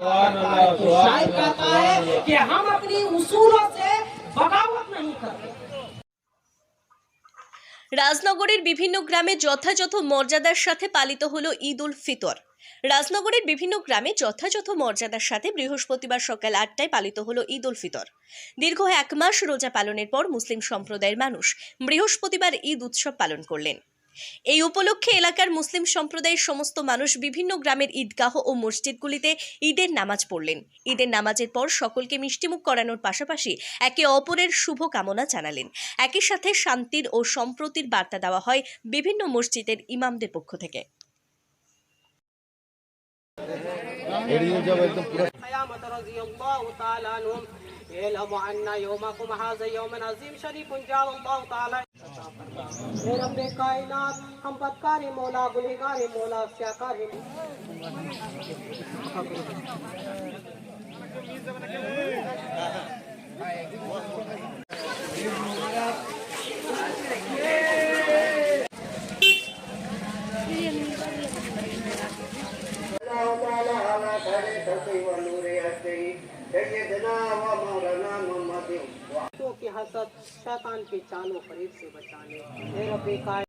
शायर कहता है कि हम अपनी उसूलों से बगावत नहीं करते রাজনগরের বিভিন্ন গ্রামে যথাযথ মর্যাদার সাথে পালিত হলো ঈদ উল ফিতর রাজনগরের বিভিন্ন গ্রামে যথাযথ মর্যাদার সাথে বৃহস্পতিবার সকাল আটটায় পালিত হলো ঈদ উল ফিতর দীর্ঘ এক মাস রোজা পালনের পর মুসলিম সম্প্রদায়ের মানুষ বৃহস্পতিবার ঈদ উৎসব পালন করলেন এই উপলক্ষে এলাকার মুসলিম সম্প্রদায়ের সমস্ত মানুষ বিভিন্ন গ্রামের ঈদগাহ ও মসজিদগুলিতে ঈদের নামাজ পড়লেন ঈদের নামাজের পর সকলকে মিষ্টিমুখ করানোর পাশাপাশি একে অপরের শুভ কামনা জানালেন একই সাথে শান্তির ও সম্প্রতির বার্তা দেওয়া হয় বিভিন্ন মসজিদের ইমামদের পক্ষ থেকে এড়িয়ে যাবো একদম পুরো قيامة رضي الله تعالى عنهم اعلموا أن يومكم هذا يوم عظيم شريف جعل الله تعالى रब कायनात हम बदकार मौला गुनहगार मौला स्याकार ಧನ್ಯ ಜನ हसद शैतान के चालों फरेब से बचाने।